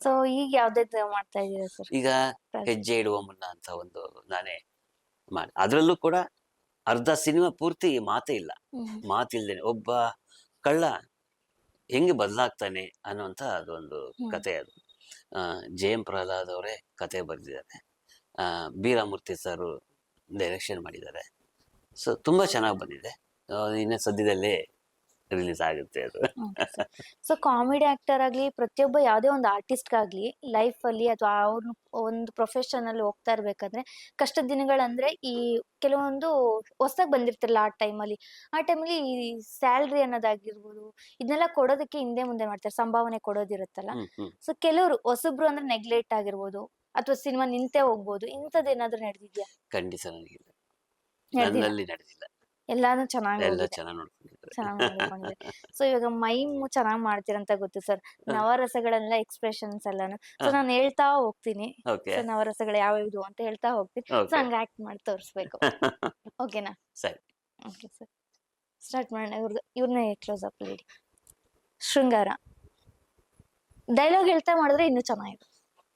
So ಈಗ ಯಾವ್ದೇ ಮಾಡ್ತಾ ಇದೀರಾ ಸರ್? ಈಗ ಹೆಜ್ಜೆ ಇಡುವ ಮುನ್ನ ಅಂತ ಒಂದು ನಾನೇ ಮಾಡಿ. ಅದ್ರಲ್ಲೂ ಕೂಡ ಅರ್ಧ ಸಿನಿಮಾ ಪೂರ್ತಿ ಮಾತೇ ಇಲ್ಲ. ಮಾತಿಲ್ದೇನೆ ಒಬ್ಬ ಕಳ್ಳ ಹೆಂಗೆ ಬದಲಾಗ್ತಾನೆ ಅನ್ನುವಂಥ ಅದೊಂದು. ಕತೆ ಅದು. ಜೆ ಎಂ ಪ್ರಹ್ಲಾದ್ ಅವರೇ ಕತೆ ಬರೆದಿದ್ದಾರೆ. ಬೀರಾಮೂರ್ತಿ ಸರ್ ಡೈರೆಕ್ಷನ್ ಮಾಡಿದ್ದಾರೆ. ಸೊ ತುಂಬಾ ಚೆನ್ನಾಗಿ ಬಂದಿದೆ. ಇನ್ನು ಸದ್ಯದಲ್ಲೇ ರಿಲೀಸ್ ಆಗುತ್ತೆ ಅದು. ಸೊ ಕಾಮಿಡಿ ಆಕ್ಟರ್ ಆಗ್ಲಿ ಪ್ರತಿಯೊಬ್ಬ ಯಾವುದೇ ಒಂದು ಆರ್ಟಿಸ್ಟ್ ಆಗ್ಲಿ ಲೈಫ್ ಅಲ್ಲಿ ಅಥವಾ ಅವ್ರ ಒಂದು ಪ್ರೊಫೆಷನ್ ಅಲ್ಲಿ ಹೋಗ್ತಾ ಇರ್ಬೇಕಾದ್ರೆ ಕಷ್ಟದ ದಿನಗಳಂದ್ರೆ ಈ ಕೆಲವೊಂದು ಹೊಸದಾಗಿ ಬಂದಿರ್ತಾರಲ್ಲ ಆ ಟೈಮಲ್ಲಿ ಆ ಟೈಮಲ್ಲಿ ಈ ಸ್ಯಾಲ್ರಿ ಅನ್ನೋದಾಗಿರ್ಬೋದು ಇದನ್ನೆಲ್ಲ ಕೊಡೋದಕ್ಕೆ ಹಿಂದೆ ಮುಂದೆ ಮಾಡ್ತಾರೆ ಸಂಭಾವನೆ ಕೊಡೋದಿರುತ್ತಲ್ಲ. ಸೊ ಕೆಲವರು ಹೊಸಬ್ರು ಅಂದ್ರೆ ನೆಗ್ಲೆಕ್ಟ್ ಆಗಿರ್ಬೋದು ಅಥವಾ ಸಿನಿಮಾ ನಿಂತೇ ಹೋಗ್ಬೋದು ಇಂಥದ್ದು ಏನಾದ್ರು ನಡೆದಿದ್ಯಾ? ಖಂಡಿತ ನನಗಿಲ್ಲ. ನಡೆದಿಲ್ಲ. ನನ್ನಲ್ಲಿ ನಡೆದಿಲ್ಲ. ಎಲ್ಲಾನು ಚೆನ್ನಾಗಿ ಎಲ್ಲ ಚೆನ್ನಾಗಿ ನೋಡ್ಕೊಂಡಿದ್ದಾರೆ. ಚೆನ್ನಾಗಿ ಸೊ ಇವಾಗ ಮೈಮ್ ಚೆನ್ನಾಗಿ ಮಾಡ್ತೀರಂತ ಗೊತ್ತು ಸರ್. ನವರಸಗಳೆಲ್ಲ ಎಕ್ಸ್ಪ್ರೆಷನ್ಸ್ ಎಲ್ಲಾನು. ಸೊ. ನಾನು ಹೇಳ್ತಾ ಹೋಗ್ತೀನಿ. ನವರಸಗಳು ಸೊ ನವರಸಗಳು ಯಾವ್ಯಾವ್ದು ಅಂತ ಹೇಳ್ತಾ ಹೋಗ್ತೀನಿ. ಸೊ ಹಂಗ ಆಕ್ಟ್ ಮಾಡಿ ತೋರಿಸ್ಬೇಕು. ಓಕೆನಾ? ಸರಿ. Okay sir. ಸ್ಟಾರ್ಟ್ ಮಾಡೋಣ. ಇವ್ರದ್ದು ಇವ್ರನ್ನೇ ಕ್ಲೋಸ್ ಅಪ್ ಲೇಡಿ ಶೃಂಗಾರ. ಡೈಲಾಗ್ ಹೇಳ್ತಾ ಮಾಡಿದ್ರೆ ಇನ್ನು ಚೆನ್ನಾಗಿದೆ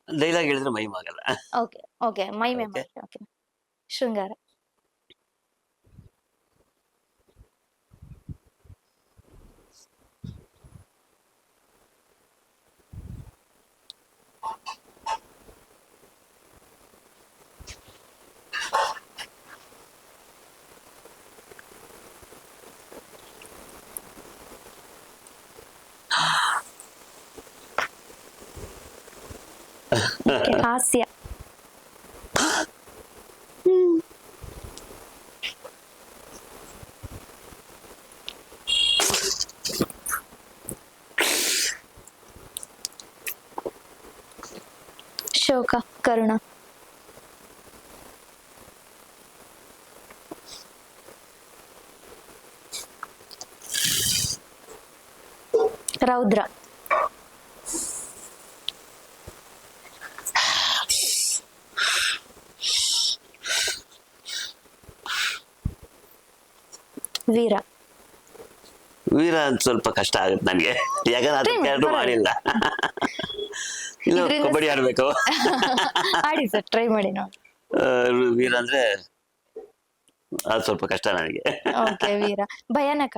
ಡೈಲಾಗ್ ಹೇಳಿದ್ರೆ ಮೈಮ್ ಆಗಲ್ಲ ಓಕೆ ಓಕೆ. ಮೈ ಮೇ ಓಕೆ ಶೃಂಗಾರ. के शोक करुणा रौद्र ವೀರ. ವೀರ ಅಂತ ಸ್ವಲ್ಪ ಕಷ್ಟ ಆಗುತ್ತೆ ನನಗೆ. ಯಾಕಂದ್ರೆ ಎರಡು. ಮಾಡಿಲ್ಲ. ಇಲ್ಲ ಕಬಡ್ಡಿ ಆಡ್ಬೇಕು. ಆಡಿ ಸರ್ ಟ್ರೈ ಮಾಡಿ ನೋಡಿ. ವೀರ ಅಂದ್ರೆ ಅದು ಸ್ವಲ್ಪ ಕಷ್ಟ ನನಗೆ. ಓಕೆ ವೀರ. ಭಯಾನಕ.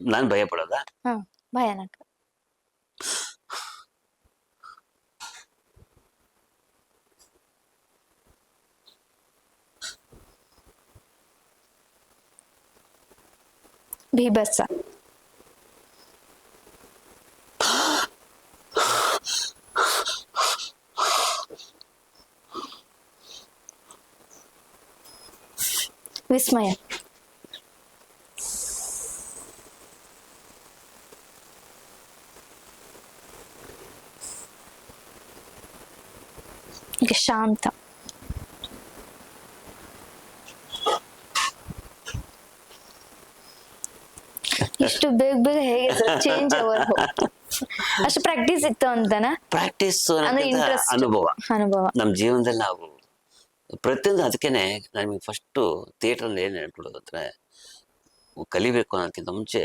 ನಾನು ಭಯ ಪಡೋದಾ? ಹ ಭಯಾನಕ. بيبسم విస్మయం قشامته ಇಷ್ಟು ಬೇಗ ಬೇಗ ಹೇಗೆ ಚೇಂಜ್ ಅಷ್ಟು ಪ್ರಾಕ್ಟೀಸ್ ಇತ್ತು ಅಂತನಾ? ಪ್ರಾಕ್ಟೀಸ್. ಅನುಭವ. ಅನುಭವ. ನಮ್ಮ ಜೀವನದಲ್ಲಿ ನಾವು ಪ್ರತಿಯೊಂದು ಅದಕ್ಕೇನೆ ನಮಗೆ ಫಸ್ಟು ಥಿಯೇಟ್ರಲ್ಲಿ ಏನು ಹೇಳ್ಕೊಡೋದು ಅಂದರೆ ಕಲಿಬೇಕು ಅನ್ನೋದಕ್ಕಿಂತ ಮುಂಚೆ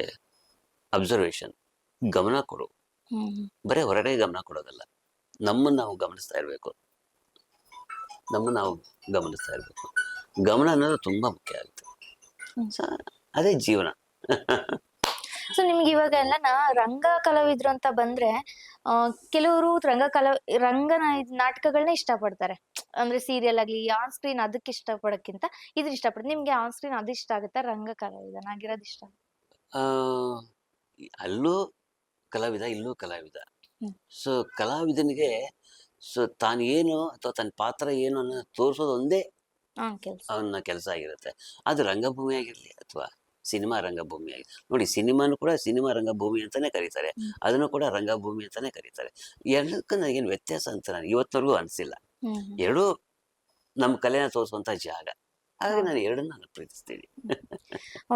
ಅಬ್ಸರ್ವೇಷನ್ ಗಮನ ಕೊಡು. ಬರೀ ಹೊರಗಡೆ ಗಮನ ಕೊಡೋದಲ್ಲ. ನಮ್ಮನ್ನು ನಾವು ಗಮನಿಸ್ತಾ ಇರಬೇಕು. ನಮ್ಮನ್ನು ನಾವು ಗಮನಿಸ್ತಾ ಇರಬೇಕು. ಗಮನ ಅನ್ನೋದು ತುಂಬಾ ಮುಖ್ಯ ಆಗುತ್ತೆ. ಅದೇ ಜೀವನ. ಸೊ ನಿಮ್ಗೆ ಇವಾಗ ಎಲ್ಲ ರಂಗ ಕಲಾವಿದ್ರು ಅಂತ ಬಂದ್ರೆ ಆ, ಕೆಲವರು ರಂಗ ಕಲಾ ರಂಗ ನಾಟಕಗಳನ್ನ ಇಷ್ಟಪಡ್ತಾರೆ. ಅಂದ್ರೆ ಸೀರಿಯಲ್ ಆಗ್ಲಿ ಆನ್ ಸ್ಕ್ರೀನ್ ಅದಕ್ಕೆ ಇಷ್ಟಪಡಕ್ಕಿಂತ ಇದ್ರ ಇಷ್ಟಪಡ್ತಾರೆ. ನಿಮ್ಗೆ ಆನ್ ಸ್ಕ್ರೀನ್ ಅದು ಇಷ್ಟ ಆಗುತ್ತೆ? ರಂಗ ಕಲಾವಿದನಾಗಿರೋದು ಇಷ್ಟ? ಆ, ಅಲ್ಲೂ ಕಲಾವಿದ ಇಲ್ಲೂ ಕಲಾವಿದ. ಹ್ಮ್. ಸೊ ಕಲಾವಿದನಿಗೆ ಸೊ ತಾನು ಏನು ಅಥವಾ ತನ್ನ ಪಾತ್ರ ಏನು ಅನ್ನೋ ತೋರಿಸೋದು ಒಂದೇ ಆ ಕೆಲ್ಸ. ಅವನ ಕೆಲಸ ಆಗಿರುತ್ತೆ. ಅದು ರಂಗಭೂಮಿ ಆಗಿರಲಿ ಅಥವಾ ಸಿನಿಮಾ ರಂಗಭೂಮಿ ಆಗಿದೆ ನೋಡಿ ಸಿನಿಮಾನು ಕೂಡ ಸಿನಿಮಾ ರಂಗಭೂಮಿ ಅಂತಾನೆ ಕರೀತಾರೆ. ಅದನ್ನು ಕೂಡ ರಂಗಭೂಮಿ ಅಂತಾನೆ ಕರೀತಾರೆ. ಎರಡಕ್ಕೂ ನನಗೇನು ವ್ಯತ್ಯಾಸ ಅಂತ ನನಗೆ ಇವತ್ತವರೆಗೂ ಅನಿಸಿಲ್ಲ. ಎರಡು ನಮ್ಮ ಕಲೆನ ತೋರಿಸುವಂತ ಜಾಗ. ಹಾಗಾಗಿ. ನಾನು ಎರಡನ್ನ ನಾನು ಪ್ರೀತಿಸ್ತೀನಿ.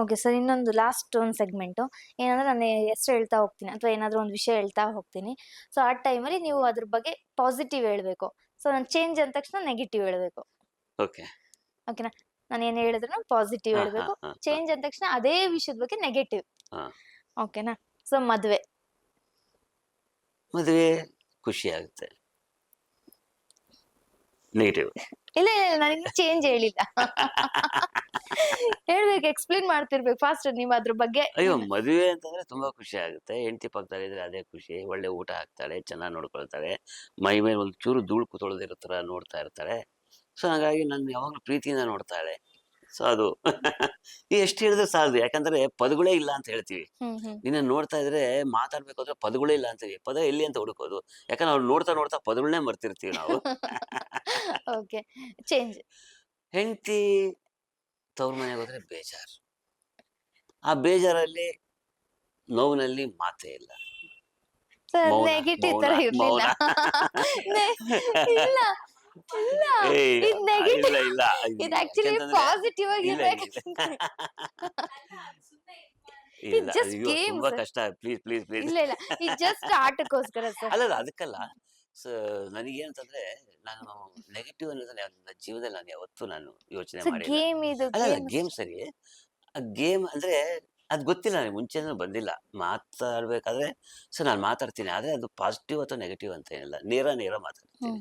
ಓಕೆ ಸರ್ ಇನ್ನೊಂದು ಲಾಸ್ಟ್ ಒಂದು ಸೆಗ್ಮೆಂಟು ಏನಂದ್ರೆ ನಾನು ಹೆಸರು ಹೇಳ್ತಾ ಹೋಗ್ತೀನಿ ಅಥವಾ ಏನಾದರೂ ಒಂದು ವಿಷಯ ಹೇಳ್ತಾ ಹೋಗ್ತೀನಿ. ಸೊ ಆ ಟೈಮಲ್ಲಿ ನೀವು ಅದ್ರ ಬಗ್ಗೆ ಪಾಸಿಟಿವ್ ಹೇಳಬೇಕು. ಸೊ ನಾನು ಚೇಂಜ್ ಅಂದ ತಕ್ಷಣ ನೆಗೆಟಿವ್ ಹೇಳಬೇಕು. ಓಕೆ ಓಕೆನಾ ನಾನು ಏನ್ ಹೇಳಿದ್ರು ಪಾಸಿಟಿವ್ ಹೇಳ್ಬೇಕು. ಚೇಂಜ್ ಅಂದ ತಕ್ಷಣ ಅದೇ ವಿಷಯದ ಬಗ್ಗೆ ನೆಗೆಟಿವ್. ಓಕೆನಾ ಸೊ ಮದುವೆ. ಮದುವೆ ಖುಷಿ ಆಗುತ್ತೆ. ನೆಗೆಟಿವ್ ಇಲ್ಲ ಇಲ್ಲ ನನಗೆ ಚೇಂಜ್ ಹೇಳಿಲ್ಲ. ಹೇಳ್ಬೇಕು ಎಕ್ಸ್ಪ್ಲೇನ್ ಮಾಡ್ತಿರ್ಬೇಕು ಫಾಸ್ಟ್ ನೀವು ಅದ್ರ ಬಗ್ಗೆ. ಅಯ್ಯೋ ಮದುವೆ ಅಂತಂದ್ರೆ ತುಂಬಾ ಖುಷಿ ಆಗುತ್ತೆ. ಹೆಂಡತಿ ಪಕ್ಕದಲ್ಲಿ ಇದ್ರೆ ಅದೇ ಖುಷಿ. ಒಳ್ಳೆ ಊಟ ಹಾಕ್ತಾಳೆ ಚೆನ್ನಾಗಿ ನೋಡ್ಕೊಳ್ತಾಳೆ. ಮೈ ಮೇಲೆ ಒಂದು ಚೂರು ಧೂಳು ಕೂತ್ಕೊಳ್ಳೋದಿರೋ ತರ ನೋಡ್ತಾ ಇರ್ತಾಳೆ ಸೊ ಹಾಗಾಗಿ ನನ್ನ ಯಾವಾಗಲೂ ಪ್ರೀತಿಯಿಂದ ನೋಡ್ತಾಳೆ. ಸೊ ಅದು ಎಷ್ಟು ಹೇಳಿದ್ರೆ ಸಾಲದು. ಯಾಕಂದ್ರೆ ಪದಗಳೇ ಇಲ್ಲ ಅಂತ ಹೇಳ್ತೀವಿ. ನಿನ್ನ ನೋಡ್ತಾ ಇದ್ರೆ ಮಾತಾಡ್ಬೇಕಾದ್ರೆ ಪದಗಳೇ ಇಲ್ಲ ಅಂತೀವಿ ಪದ ಎಲ್ಲಿ ಅಂತ ಹುಡುಕೋದು. ಯಾಕಂದ್ರೆ ಅವ್ರು ನೋಡ್ತಾ ನೋಡ್ತಾ ಪದಗಳನ್ನೇ ಮರ್ತಿರ್ತೀವಿ ನಾವು. ಓಕೆ ಚೇಂಜ್ ಹೆಂಡತಿ ತವ್ರ ಮನೆಗೆ ಹೋದ್ರೆ ಬೇಜಾರ್. ಆ ಬೇಜಾರಲ್ಲಿ ನೋವಿನಲ್ಲಿ ಮಾತೇ ಇಲ್ಲ. ನೆಗೆಟಿವ್ ತರ ಇರ್ಲಿಲ್ಲ. ಇಲ್ಲ. ಇಲ್ಲ. ಇದು ನೆಗೆಟಿವ್ ಇಲ್ಲ ಇದು ಆಕ್ಚುಲಿ ಪಾಸಿಟಿವ್ ಆಗಿ ಇಲ್ಲ, just ಅಯ್ಯೋ, ತುಂಬಾ. ಕಷ್ಟ. ಪ್ಲೀಸ್ ಪ್ಲೀಸ್ ಪ್ಲೀಸ್ ಇಲ್ಲ ಇಲ್ಲ. ಇದು ಜಸ್ಟ್ ಆಟಕ್ಕೋಸ್ಕರ ಸರ್ ಅಲ್ಲಲ್ಲ ಅದಕ್ಕಲ್ಲ. ಸೊ ನನಗೇನಂತಂದ್ರೆ ನಾನು ನೆಗೆಟಿವ್ ಅನ್ನೋದನ್ನ ನನ್ನ ಜೀವನದಲ್ಲಿ ನಾನು ಯಾವತ್ತೂ ನಾನು ಯೋಚನೆ ಸರ್ ಮಾಡಿಲ್ಲ. ಗೇಮ್ ಇದು game. ಗೇಮ್ ಸರಿ. ಆ ಗೇಮ್ ಅಂದ್ರೆ ಅದ್ ಗೊತ್ತಿಲ್ಲ ನನಗೆ ಮುಂಚೆನೂ ಬಂದಿಲ್ಲ. ಮಾತಾಡಬೇಕಾದ್ರೆ ಸೊ ನಾನು ಮಾತಾಡ್ತೀನಿ ಆದ್ರೆ ಅದು ಪಾಸಿಟಿವ್ ಅಥವಾ ನೆಗೆಟಿವ್ ಅಂತ ಏನಿಲ್ಲ. ನೇರ ನೇರ ಮಾತಾಡ್ತೀನಿ.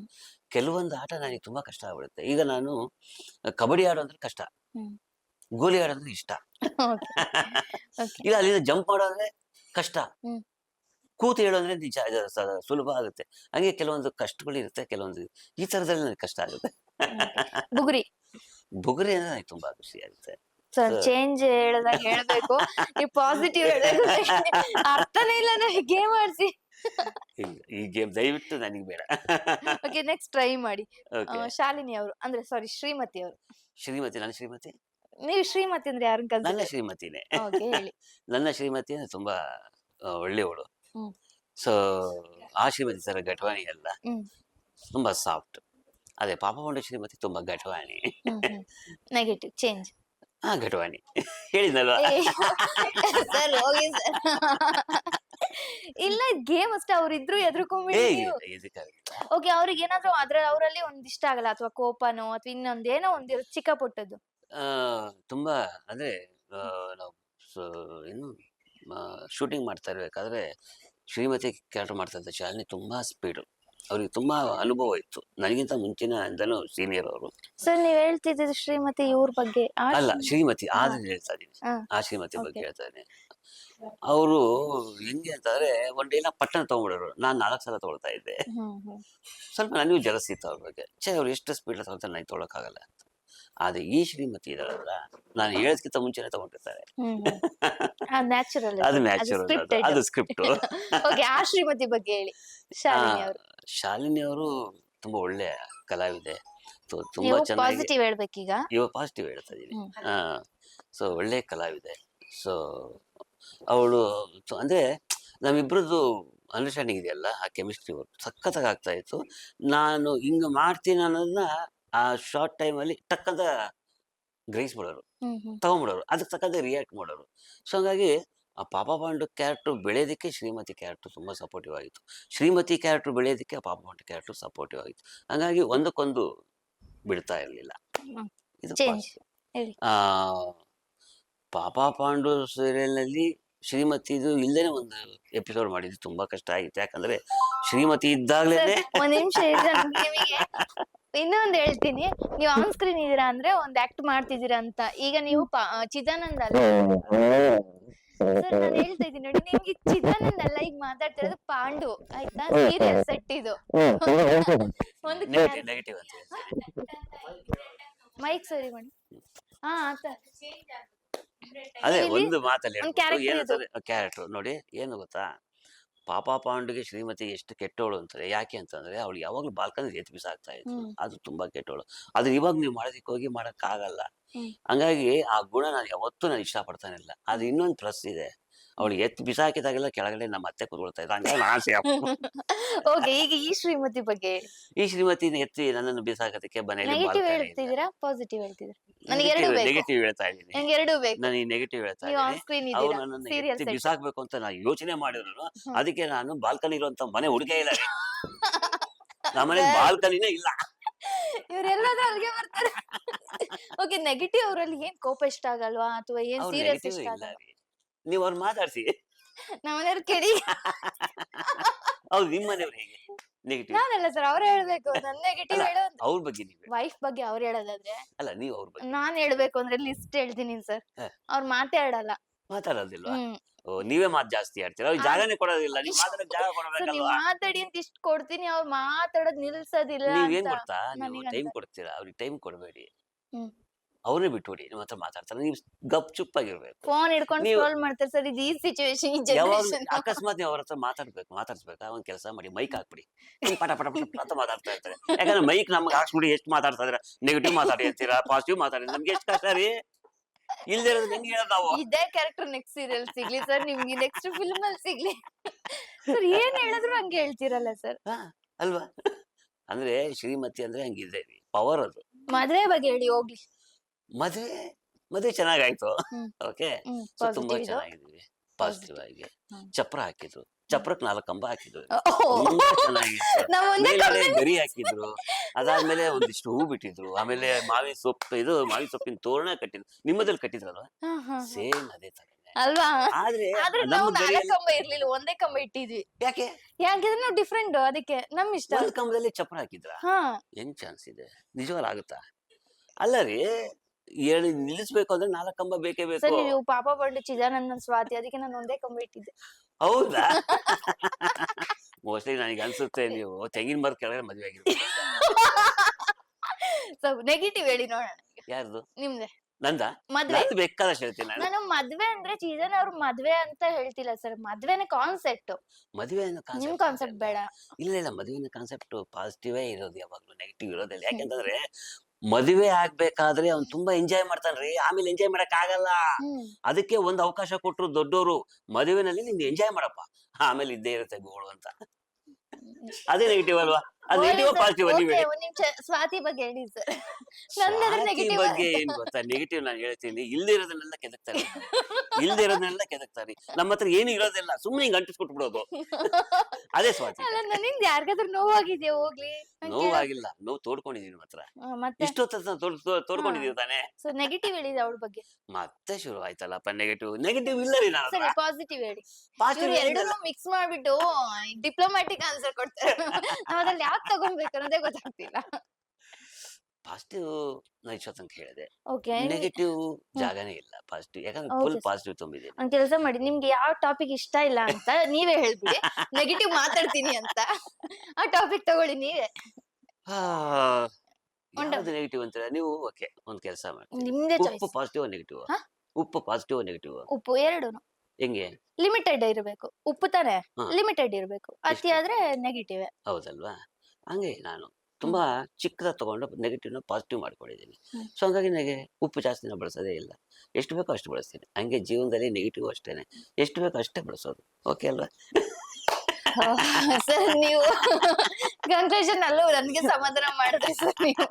ಕೆಲವೊಂದು ಆಟ ನನಗೆ ತುಂಬಾ ಕಷ್ಟ ಆಗ್ಬಿಡುತ್ತೆ. ಈಗ ನಾನು ಕಬಡ್ಡಿ ಆಡೋ ಅಂದ್ರೆ ಕಷ್ಟ. ಗೋಲಿ ಆಡೋದ್ರೆ ಇಷ್ಟ. ಇಲ್ಲ ಅಲ್ಲಿಂದ ಜಂಪ್ ಮಾಡೋದ್ರೆ ಕಷ್ಟ. ಕೂತು ಹೇಳೋದ್ರೆ ನಿಜ ಸುಲಭ ಆಗುತ್ತೆ. ಹಂಗೆ ಕೆಲವೊಂದು ಕಷ್ಟಗಳು ಇರುತ್ತೆ ಕೆಲವೊಂದು ಈ ತರದಲ್ಲಿ ನನಗೆ ಕಷ್ಟ ಆಗುತ್ತೆ. ಬುಗುರಿ. ಬುಗುರಿ ಅಂದ್ರೆ ನನಗೆ ತುಂಬಾ ಖುಷಿ ಆಗುತ್ತೆ. ಸರ್ ಚೇಂಜ್ ಹೇಳ್ದಾಗ ಹೇಳ್ಬೇಕು. ಈ ಪಾಸಿಟಿವ್ ಹೇಳ್ಬೇಕು ಅರ್ಥನೇ ಇಲ್ಲ ನನಗೆ ಗೇಮ್ ಆಡ್ಸಿ. ಇಲ್ಲ, ಈ ಗೇಮ್ ದಯವಿಟ್ಟು ನನಗೆ ಬೇಡ. ಓಕೆ ನೆಕ್ಸ್ಟ್ ಟ್ರೈ ಮಾಡಿ. ಆ, ಶಾಲಿನಿ ಅವರು ಅಂದ್ರೆ ಸಾರಿ ಶ್ರೀಮತಿ ಅವರು. ಶ್ರೀಮತಿ ನನ್ನ ಶ್ರೀಮತಿ? ನೀವು ಶ್ರೀಮತಿ ಅಂದ್ರೆ ಯಾರನ್ನ ನನ್ನ ಕಲ್ಸಿದ್ರೆ ಶ್ರೀಮತಿನೇ. ಓಕೆ ಹೇಳಿ. ನನ್ನ ಶ್ರೀಮತಿ ಅಂದ್ರೆ ತುಂಬಾ ಆ, ಒಳ್ಳೆಯವಳು. ಹ್ಮ್. ಸೊ ಆ ಶ್ರೀಮತಿ ತರ ಘಟವಾಣಿ ಅಲ್ಲ. ಹ್ಮ್. ತುಂಬಾ ಸಾಫ್ಟ್ ಅದೇ ಪಾಪ ಪಾಪಗೊಂಡ ಶ್ರೀಮತಿ ತುಂಬಾ ಘಟವಾಣಿ. ನೆಗೆಟಿವ್ ಚೇಂಜ್ ಆ ಘಟವಾಣಿ. ಹೇಳಿದ್ನಲ್ವಾ? ಸರ್ ಹೋಗಿ ಸರ್. ಇಲ್ಲ ಗೇಮ್ ಅಷ್ಟೇ ಅವ್ರಿದ್ರು ಏ ನೀವು. ಇದಕ್ಕಾಗಿಲ್ಲ ಓಕೆ ಅವ್ರಿಗೆ ಏನಾದ್ರು ಅದ್ರ ಅವರಲ್ಲಿ ಒಂದ್ ಇಷ್ಟ ಆಗಲ್ಲ ಅಥವಾ ಕೋಪನೋ ಅಥವಾ ಇನ್ನೊಂದ್ ಏನೋ ಒಂದ್ ಚಿಕ್ಕ ಪುಟ್ಟದ್ದು. ಆ, ತುಂಬಾ ಅಂದ್ರೆ ಆ, ನಾವು ಸ- ಏನು ಶೂಟಿಂಗ್ ಮಾಡ್ತಾ ಇರ್ಬೇಕಾದ್ರೆ ಶ್ರೀಮತಿ ಕ್ಯಾರೆಕ್ಟರ್ ಮಾಡ್ತಾ ಇದ್ದ ಶಾಲಿನಿ ತುಂಬಾ ಸ್ಪೀಡು. ಅವ್ರಿಗೆ ತುಂಬಾ ಅನುಭವ ಇತ್ತು. ನನಗಿಂತ ಮುಂಚಿನ ಅಂದನು ಸೀನಿಯರ್ ಅವರು. ಸರ್ ನೀವ್ ಹೇಳ್ತಿದ್ದು ಶ್ರೀಮತಿ ಇವ್ರ ಬಗ್ಗೆ. ಆ ಅಲ್ಲ ಶ್ರೀಮತಿ ಆದ ಆದ್ರೆ ಹೇಳ್ತಾ ಇದ್ದೀನಿ. ಹಾ. ಆ ಶ್ರೀಮತಿ ಬಗ್ಗೆ. ಹೇಳ್ತಾ ಇದ್ದೀನಿ ಅವರು ಹೆಂಗೆ ಅಂತಂದ್ರೆ ಒಂದ್ ಡೇನ ಪಟ್ಟಣ ತಗೊಂಡ್ಬಿಡೋರು. ನಾನ್ ನಾಲ್ಕು ಸಲ ತಗೊಳ್ತಾ ಇದ್ದೆ. ಹ್ಮ್ ಹ್ಮ್. ಸ್ವಲ್ಪ ನನಗೂ ಜಲಸ್ ಇತ್ತು ಅವ್ರ ಬಗ್ಗೆ. ಛೇ ಅವ್ರು ಎಷ್ಟು ಸ್ಪೀಡ್ ತಗೊಳ್ತಾರೆ ನನಗೆ ತೊಗೊಳಕ್ಕಾಗಲ್ಲ. ಆದ್ರೆ ಈ ಶ್ರೀಮತಿ ಇದರಲ್ಲ ನಾನು ಹೇಳೋದಕ್ಕಿಂತ ಮುಂಚೆನೆ ತಗೊಂಡಿರ್ತಾರೆ. ಅದು ನ್ಯಾಚುರಲ್ ಅದು ಸ್ಕ್ರಿಪ್ಟ್ ಆ ಶ್ರೀಮತಿ ಬಗ್ಗೆ ಹೇಳಿ. ಶಾಲಿನಿ ಅವರು. ಶಾಲಿನಿ ಅವರು ತುಂಬಾ ಒಳ್ಳೆ ಕಲಾವಿದೆ. ತುಂಬಾ ಪಾಸಿಟಿವ್ ಹೇಳ್ಬೇಕೀಗ? ಇವಾಗ ಪಾಸಿಟಿವ್ ಹೇಳ್ತಾ ಇದೀನಿ ಹಾ ಸೊ ಒಳ್ಳೆ ಕಲಾವಿದೆ. ಸೊ ಅವಳು ಅಂದ್ರೆ ನಮ್ಮಿಬ್ರದ್ದು ಅಂಡರ್ಸ್ಟ್ಯಾಂಡಿಂಗ್ ಇದೆಯಲ್ಲ ಆ ಕೆಮಿಸ್ಟ್ರಿ ಸಖತ್ತಾಗಿ ಆಗ್ತಾ ಇತ್ತು. ನಾನು ಹಿಂಗ ಮಾಡ್ತೀನಿ ಅನ್ನೋದನ್ನ ಆ ಶಾರ್ಟ್ ಟೈಮಲ್ಲಿ ಟಕ್ಕಂತ ಗ್ರಹಿಸ್ ಮಾಡೋರು ತಗೊಂಬಿಡೋರು ತಗೊಂಡ್ಬಿಡೋರು ಅದಕ್ಕೆ ತಕ್ಕಂತೆ ರಿಯಾಕ್ಟ್ ಮಾಡೋರು. ಸೊ ಹಂಗಾಗಿ ಆ ಪಾಪ ಪಾಂಡು ಕ್ಯಾರೆಕ್ಟ್ರು ಬೆಳೆಯೋದಕ್ಕೆ ಶ್ರೀಮತಿ ಕ್ಯಾರೆಕ್ಟ್ರು ತುಂಬ ಸಪೋರ್ಟಿವ್ ಆಗಿತ್ತು. ಶ್ರೀಮತಿ ಕ್ಯಾರೆಕ್ಟ್ರು ಬೆಳೆಯೋದಕ್ಕೆ ಆ ಪಾಪ ಪಾಂಡು ಕ್ಯಾರೆಕ್ಟ್ರು ಸಪೋರ್ಟಿವ್ ಆಗಿತ್ತು. ಹಂಗಾಗಿ ಒಂದಕ್ಕೊಂದು ಬಿಡ್ತಾ ಇರಲಿಲ್ಲ. ಇದು ಪಾಪ ಪಾಂಡು ಸೀರಿಯಲ್ನಲ್ಲಿ ಶ್ರೀಮತಿದು ಇಲ್ಲದೇನೆ ಒಂದು ಎಪಿಸೋಡ್ ಮಾಡಿದ್ದು ತುಂಬಾ ಕಷ್ಟ ಆಗಿತ್ತು. ಯಾಕಂದ್ರೆ ಶ್ರೀಮತಿ ಇದ್ದಾಗ್ಲೇನೆ ಒಂದ್ ನಿಮಿಷ ಇನ್ನೊಂದ್ ಹೇಳ್ತೀನಿ. ನೀವು ಆನ್ ಸ್ಕ್ರೀನ್ ಇದೀರಾ ಅಂದ್ರೆ ಒಂದ್ ಆಕ್ಟ್ ಮಾಡ್ತಿದ್ದೀರಾ ಅಂತ. ಈಗ ನೀವು ಚಿದಾನಂದ ಅಲ್ಲ? ಸರ್ ನಾನು ಹೇಳ್ತಾ ಇದ್ದೀನಿ ನೋಡಿ ನಿಮ್ಗೆ ಚಿದಾನಂದ ಅಲ್ಲ ಈಗ ಮಾತಾಡ್ತಿರೋದು ಪಾಂಡು. ಆಯ್ತಾ? ಸೀರಿಯಲ್ ಸೆಟ್ ಇದು. ಒಂದು ಮೈಕ್ ಸರಿ ಮಾಡಿ. ಹಾ ಆತ ಅದೇ ಒಂದು ಮಾತಲ್ಲಿ ಕ್ಯಾರೆಕ್ಟರ್ ನೋಡಿ ಏನು ಗೊತ್ತಾ? ಪಾಪ ಪಾಂಡುಗೆ ಶ್ರೀಮತಿ ಎಷ್ಟು ಕೆಟ್ಟೋಳು ಅಂತಾರೆ ಯಾಕೆ ಅಂತಂದ್ರೆ ಅವಳು ಯಾವಾಗ್ಲೂ ಬಾಲ್ಕನಿ ಎತ್ ಬಿಸಾಕ್ತಾ ಇತ್ತು. ಅದು ತುಂಬಾ ಕೆಟ್ಟವಳು ಅದು ಇವಾಗ ನೀವು ಮಾಡೋದಕ್ಕೆ ಹೋಗಿ ಮಾಡಕ್ ಆಗಲ್ಲ. ಹಂಗಾಗಿ ಆ ಗುಣ ನಾನು ಯಾವತ್ತೂ ನಾನು ಇಷ್ಟಪಡ್ತಾನೆ ಇಲ್ಲ. ಅದು ಇನ್ನೊಂದು ಪ್ಲಸ್ ಇದೆ. ಅವಳು ಎತ್ತಿ ಬಿಸಾಕಿದಾಗೆಲ್ಲ ಕೆಳಗಡೆ ನಮ್ಮ ಅತ್ತೆ ಕೂತ್ಕೊಳ್ತಾ ಇದ್ದ ಹಂಗಾಗಿ ನಾನು ಆಸೆ ಓಕೆ ಈಗ ಈ ಶ್ರೀಮತಿ ಬಗ್ಗೆ? ಈ ಶ್ರೀಮತಿ ಎತ್ತಿ ನನ್ನನ್ನು ಬಿಸಾಕೋದಕ್ಕೆ ಮನೆಯಲ್ಲಿ ನೆಗೆಟಿವ್ ಹೇಳ್ತಿದ್ದೀರಾ? ಪಾಸಿಟಿವ್ ಹೇಳ್ತಿದ್ದೀರಾ? ನನಗೆ ಎರಡು ಬೇಕು. ನೆಗೆಟಿವ್ ಹೇಳ್ತಾ ಇದ್ದೀನಿ. ನನಗೆ ಎರಡು ಬೇಕು. ನಾನು ಈ ನೆಗೆಟಿವ್ ಹೇಳ್ತಾ ನೀವು ಆನ್ ಇದ್ದೀನಿ. ಸ್ಕ್ರೀನ್ ಅವ್ರು ಇದ್ದೀರಾ? ನನ್ನನ್ನು ಸೀರಿಯಲ್ ಎತ್ತಿ ಬಿಸಾಕ್ಬೇಕು ಅಂತ ನಾನು ಯೋಚನೆ ಮಾಡಿದ್ರು. ಅದಕ್ಕೆ ನಾನು ಬಾಲ್ಕನಿ ಇರುವಂತ ಮನೆ ಹುಡುಗೇ ಇಲ್ಲ. ನಮ್ಮನೆ ಬಾಲ್ಕನಿನೇ ಇಲ್ಲ. ಇವರೆಲ್ಲಾದ್ರೂ ಅಲ್ಲಿಗೆ ಬರ್ತಾರೆ. ಓಕೆ ನೆಗೆಟಿವ್ ಅವರಲ್ಲಿ ಏನ್ ಕೋಪ ಇಷ್ಟ ಆಗಲ್ವಾ? ಅಥವಾ ಏನ್ ಅವ್ರು ಸೀರಿಯಸ್ ನೆಗೆಟಿವ್ ಇಷ್ಟ ಇಲ್ಲ ಆಗಲ್ವಾ? ರೀ. ನೀವು ಅವ್ರು ಮಾತಾಡ್ಸಿ. ನಮ್ಮನೆಯವ್ರು ಕೇಳಿ. ಅವ್ರು ನಿಮ್ಮ ಮನೆಯವ್ರು ಹೇಗೆ? ನೆಗೆಟಿವ್ ನಾನಲ್ಲ ಸರ್ ಅವ್ರು ಹೇಳ್ಬೇಕು ನನ್ ನೆಗೆಟಿವ್. ಹೇಳೋದು ಅವ್ರ ಬಗ್ಗೆ ನೀವು ವೈಫ್ ಬಗ್ಗೆ ಅವ್ರು ಹೇಳೋದಾದ್ರೆ. ಅಲ್ಲ ನೀವು ಅವ್ರ ಬಗ್ಗೆ. ನಾನ್ ಹೇಳ್ಬೇಕು ಅಂದ್ರೆ ಲಿಸ್ಟ್ ಹೇಳ್ತೀನಿ ಸರ್ ಹ. ಅವ್ರು ಮಾತಾಡಲ್ಲ ಮಾತಾಡೋದಿಲ್ವಾ? ಹ್ಮ್. ಓ ನೀವೇ ಮಾತು ಜಾಸ್ತಿ ಆಡ್ತೀರಾ? ಅವ್ರಿಗೆ ಜಾಗನೇ ಕೊಡೋದಿಲ್ಲ. ನೀವು ಮಾತಾಡಕ್ ಜಾಗ ಸರ್ ನೀವ್ ಕೊಡಬೇಕಲ್ವಾ? ಮಾತಾಡಿ ಅಂತ ಇಷ್ಟ್ ಕೊಡ್ತೀನಿ ಅವ್ರು ಮಾತಾಡೋದ್ ನಿಲ್ಸೋದಿಲ್ಲ ನೀವ್ ಏನ್ ಅಂತ ಗೊತ್ತಾ ನೀವು ನನಗಂತ- ಟೈಮ್ ಕೊಡ್ತೀರಾ? ಅವ್ರಿಗೆ ಟೈಮ್ ಕೊಡಬೇಡಿ. ಹ್ಮ್. ಅವ್ರನ್ನೇ ಬಿಟ್ಬಿಡಿ ನಿಮ್ಮ ಹತ್ರ ಮಾತಾಡ್ತಾರೆ. ನೀವು ಗಪ್ ಚುಪ್ಪಾಗಿರ್ಬೇಕು. ಫೋನ್ ಹಿಡ್ಕೊಂಡು ನೀವು- ಸ್ಕ್ರೋಲ್ ಮಾಡ್ತಾರೆ. ಸರ್ ಇದು ಈ ಸಿಚುವೇಶನ್ ಈ ಯಾವಾಗ ಜನರೇಷನ್ ಅಕಸ್ಮಾತ್ ನೀವು ಅವ್ರ ಹತ್ರ ಮಾತಾಡ್ಬೇಕು ಮಾತಾಡ್ಸ್ಬೇಕಾ ಒಂದ್ ಕೆಲಸ ಮಾಡಿ ಮೈಕ್ ಹಾಕ್ಬಿಡಿ. ಹಿಂಗ್ ಪಟ ಪಟ ಪಟ ಪಟ ಅಂತ ಮಾತಾಡ್ತಾ ಇರ್ತಾರೆ. ಯಾಕಂದ್ರೆ ಮೈಕ್ ನಮ್ಗೆ ಹಾಕ್ಸ್ಬಿಡಿ ಎಷ್ಟು ಮಾತಾಡ್ತಾ ಇದ್ರೆ ನೆಗೆಟಿವ್ ಮಾತಾಡಿ ಅಂತೀರಾ ಪಾಸಿಟಿವ್ ಮಾತಾಡಿ ನಮ್ಗೆ ಎಷ್ಟು ಕಷ್ಟ ರೀ? ಇಲ್ದೇ ಇರೋದು ಹೆಂಗ್ ಹೇಳೋದು ನಾವು? ಇದೇ ಕ್ಯಾರೆಕ್ಟರ್ ನೆಕ್ಸ್ಟ್ ಸೀರಿಯಲ್ ಸಿಗ್ಲಿ ಸರ್ ನಿಮ್ಗೆ ನೆಕ್ಸ್ಟ್ ಫಿಲ್ಮ್ ಅಲ್ಲಿ ಸಿಗ್ಲಿ. ಸರ್ ಏನ್ ಹೇಳಿದ್ರು ಹಂಗೆ ಹೇಳ್ತಿರಲ್ಲ ಸರ್? ಹಾ, ಅಲ್ವಾ? ಅಂದ್ರೆ ಶ್ರೀಮತಿ ಅಂದ್ರೆ ಹಂಗಿದೆ ಪವರ್ ಅದು. ಮದ್ವೆ ಬಗ್ಗೆ ಹೇಳಿ ಹೋಗ್ಲಿ. ಮದ್ವೆ ಮದುವೆ ಚೆನ್ನಾಗಾಯ್ತು. ಹ್ಮ್. ಓಕೆ? ಹ್ಮ್. ಸೊ ತುಂಬಾ ಚೆನ್ನಾಗಿದ್ವಿ ಇದು? ಚೆನ್ನಾಗಿದ್ದೀವಿ. ಪಾಸಿಟಿವ್ ಆಗಿ. ಹ್ಮ್. ಚಪ್ರ ಹಾಕಿದ್ರು. ಚಪ್ರಕ್ ನಾಲ್ಕು ಕಂಬ ಹಾಕಿದ್ರು. ಓಹ್. ತುಂಬಾ ಚೆನ್ನಾಗಿತ್ತು. ನಾವ್ ಒಂದೇ ಮೇಲ್ಗಡೆ ಕಂಬದಲ್ಲಿ- ಗರಿ ಹಾಕಿದ್ರು. ಅದಾದ್ಮೇಲೆ ಒಂದಿಷ್ಟು ಹೂ ಬಿಟ್ಟಿದ್ರು. ಆಮೇಲೆ ಮಾವಿ ಸೊಪ್ಪು ಇದು ಮಾವಿ ಸೊಪ್ಪಿನ ತೋರಣ ಕಟ್ಟಿದ್ರು. ನಿಮ್ಮದ್ರಲ್ಲಿ ಕಟ್ಟಿದ್ರಲ್ವಾ? ಹಾ, ಹಾ, ಹಾ. ಸೇಮ್ ಅದೇ ತರ ಅಲ್ವಾ? ಆದ್ರೆ ಆದ್ರೆ ನಮ್ಮ ನಾವು ನಾಲ್ಕು ಗರಿಯಲ್ಲಿ ಕಂಬ ಇರ್ಲಿಲ್ಲ. ಒಂದೇ ಕಂಬ ಇಟ್ಟಿದ್ವಿ. ಯಾಕೆ? ಯಾಕಂದ್ರೆ ನಾವು ಡಿಫ್ರೆಂಟ್ ಅದಕ್ಕೆ. ನಮ್ ಇಷ್ಟ. ಒಂದ್ ಕಂಬದಲ್ಲಿ ಚಪ್ರ ಹಾಕಿದ್ರ? ಹಾ. ಹೆಂಗ್ ಚಾನ್ಸ್ ಇದೆ? ನಿಜವಾಗ್ಲೂ ಆಗುತ್ತಾ? ಅಲ್ಲ ರೀ ಹೇಳಿ ನಿಲ್ಲಿಸ್ಬೇಕು ಅಂದ್ರೆ ನಾಲ್ಕು ಕಂಬ ಬೇಕೇ ಬೇಕು. ಸರ್ ನೀವು ಪಾಪ ಬಂಡು ಚಿದಾನಂದನ್ ಸ್ವಾತಿ ಅದಕ್ಕೆ ನಾನು ಒಂದೇ ಕಂಬ ಇಟ್ಟಿದ್ದೆ. ಹೌದಾ? ಮೋಸ್ಟ್ಲಿ ನನಗೆ ಅನ್ಸುತ್ತೆ ನೀವು ತೆಂಗಿನ ಮರದ ಕೆಳಗಡೆ ಮದ್ವೆ ಆಗಿರ್ತೀವಿ ಸೊ ನೆಗೆಟಿವ್ ಹೇಳಿ ನೋಡೋಣ ಯಾರ್ದು? ನಿಮ್ದೆ. ನಂದ? ಮದ್ವೆ? ನಂದು ಬೇಕಾದಷ್ಟು ಹೇಳ್ತೀನಿ ನಾನು. ನಾನು ಮದ್ವೆ ಅಂದ್ರೆ ಚೀಜನ್ ಅವ್ರ ಮದ್ವೆ ಅಂತ ಹೇಳ್ತಿಲ್ಲ ಸರ್. ಮದ್ವೆನ ಕಾನ್ಸೆಪ್ಟ್ ಮದುವೆ ಅನ್ನೋ ನಿಮ್ ಕಾನ್ಸೆಪ್ಟ್ ಕಾನ್ಸೆಪ್ಟ್ ಬೇಡ. ಇಲ್ಲ ಇಲ್ಲ ಮದುವೆನ ಕಾನ್ಸೆಪ್ಟ್ ಪಾಸಿಟಿವೇ ಇರೋದು ಯಾವಾಗ್ಲೂ ನೆಗೆಟಿವ್ ಇರೋದಿಲ್ಲ. ಯಾಕೆಂತಂದ್ರೆ ಮದುವೆ ಆಗ್ಬೇಕಾದ್ರೆ ಅವ್ನು ತುಂಬಾ ಎಂಜಾಯ್ ಮಾಡ್ತಾನ್ರಿ. ಆಮೇಲೆ ಎಂಜಾಯ್ ಮಾಡಕ್ ಆಗಲ್ಲ ಅದಕ್ಕೆ ಒಂದ್ ಅವಕಾಶ ಕೊಟ್ರು ದೊಡ್ಡೋರು ಮದುವೆನಲ್ಲಿ ನಿಂಗೆ ಎಂಜಾಯ್ ಮಾಡಪ್ಪ. ಆಮೇಲೆ ಇದ್ದೇ ಇರುತ್ತೆ ಗೋಳು ಅಂತ. ಅದೇ ನೆಗೆಟಿವ್ ಅಲ್ವಾ? ಅದು ನೆಗೆಟಿವ್ ಪಾಸಿಟಿವ್ ನೀವು ನಿಮಿಷ. ಸ್ವಾತಿ ಬಗ್ಗೆ ಹೇಳಿ ಸರ್. ನಂದಾದ್ರೆ ನೆಗೆಟಿವ್ ಬಗ್ಗೆ ಏನ್ ಗೊತ್ತಾ? ನೆಗೆಟಿವ್ ನಾನು ಹೇಳ್ತೀನಿ. ಇಲ್ದಿರೋದನ್ನೆಲ್ಲ ಕೆದಕ್ತಾರೆ. ಇಲ್ದಿರೋದನ್ನೆಲ್ಲ ಕೆದಕ್ತಾರೆ. ನಮ್ಮ ಹತ್ರ ಏನು ಇರೋದಿಲ್ಲ. ಸುಮ್ಮನೆ ಹಿಂಗ್ ಅಂಟಿಸ್ಕೊಟ್ಬಿಡೋದು ಅದೇ ಸ್ವಾತಿ. ಅಲ್ಲ ನನ್ನಿಂದ ಯಾರಿಗಾದ್ರೂ ನೋವಾಗಿದ್ಯಾ ಹೋಗ್ಲಿ. ನಂಗ್ ನೋವಾಗಿಲ್ಲ. ನೋವು ತೋಡ್ಕೊಂಡಿದೀನಿ ಮಾತ್ರ ಆ, ಮತ್ತೆ? ಇಷ್ಟೊತ್ತ ತೋಡ್ಕೊಂಡಿದೀವಿ ತಾನೆ? ಸೊ ನೆಗೆಟಿವ್ ಹೇಳಿದ ಅವಳ ಬಗ್ಗೆ. ಮತ್ತೆ ಶುರು ಆಯ್ತಲ್ಲಪ್ಪ ನೆಗೆಟಿವ್ ನೆಗೆಟಿವ್ ಇಲ್ಲ ರೀ ನಾನು ಸರಿ ಪಾಸಿಟಿವ್ ಹೇಳಿ. ಇವ್ರು ಎರಡನ್ನೂ ಮಿಕ್ಸ್ ಮಾಡ್ಬಿಟ್ಟು ಡಿಪ್ಲೊಮ್ಯಾಟಿಕ್ ಆನ್ಸರ್ ಕೊಡ್ತಾರೆ. ನಾವ್ ಅದ್ರಲ್ಲಿ ಯಾವ್ದು ತಗೊಳ್ಬೇಕು ಅನ್ನೋದೇ ಗೊತ್ತಾಗ್ತಿಲ್ಲ ಪಾಸಿಟಿವ್ ನಾ ಅಂತ ಹೇಳಿದೆ ಓಕೆ ನೆಗೆಟಿವ್ ಜಾಗನೇ ಇಲ್ಲ. ಪಾಸಿಟಿವ್ ಯಾಕಂದ್ರೆ ಫುಲ್ ಪಾಸಿಟಿವ್ ತುಂಬಿದೆ ಒಂದ್ ಕೆಲಸ ಮಾಡಿ ನಿಮ್ಗೆ ಯಾವ ಟಾಪಿಕ್ ಇಷ್ಟ ಇಲ್ಲ ಅಂತ ನೀವೇ ಹೇಳ್ಬಿಡಿ. ನೆಗೆಟಿವ್ ಮಾತಾಡ್ತೀನಿ ಅಂತ. ಆ ಟಾಪಿಕ್ ತಗೊಳ್ಳಿ ನೀವೇ. ಯಾವ್ದು ನೆಗೆಟಿವ್ ಅಂತೀರಾ? ನೀವು ಓಕೆ ಒಂದ್ ಕೆಲಸ ಮಾಡಿ ನಿಮ್ದೇ ಉಪ್ಪು ಪಾಸಿಟಿವ್ ನೆಗೆಟಿವ್? ಉಪ್ಪು ಪಾಸಿಟಿವ್ ನೆಗೆಟಿವ್ ಉಪ್ಪು ಎರಡು ಹೆಂಗೆ? ಲಿಮಿಟೆಡ್ ಇರಬೇಕು. ಉಪ್ಪು ತಾನೆ ಲಿಮಿಟೆಡ್ ಇರಬೇಕು. ಅತಿ? ಆದ್ರೆ ನೆಗೆಟಿವ್ ಹೌದಲ್ವಾ? ಹಂಗೆ ನಾನು ತುಂಬಾ ಚಿಕ್ಕದ ತಗೊಂಡು ನೆಗೆಟಿವ್ನ ಪಾಸಿಟಿವ್ ಮಾಡ್ಕೊಂಡಿದ್ದೀನಿ. ಸೊ ಹಂಗಾಗಿ ನನಗೆ ಉಪ್ಪು ಜಾಸ್ತಿ ನಾನು ಬಳಸೋದೇ ಇಲ್ಲ. ಎಷ್ಟು ಬೇಕೋ ಅಷ್ಟು ಬಳಸ್ತೀನಿ. ಹಂಗೆ ಜೀವನದಲ್ಲಿ ನೆಗೆಟಿವ್ ಅಷ್ಟೇನೆ. ಎಷ್ಟು ಬೇಕೋ ಅಷ್ಟೇ ಬಳಸೋದು. ಓಕೆ ಅಲ್ವಾ? ಸರ್ ನೀವು ಕನ್ಫ್ಯೂಷನ್ ಅಲ್ಲೂ ನನಗೆ ಸಮಾಧಾನ ಮಾಡಿದ್ರಿ ಸರ್ ನೀವು.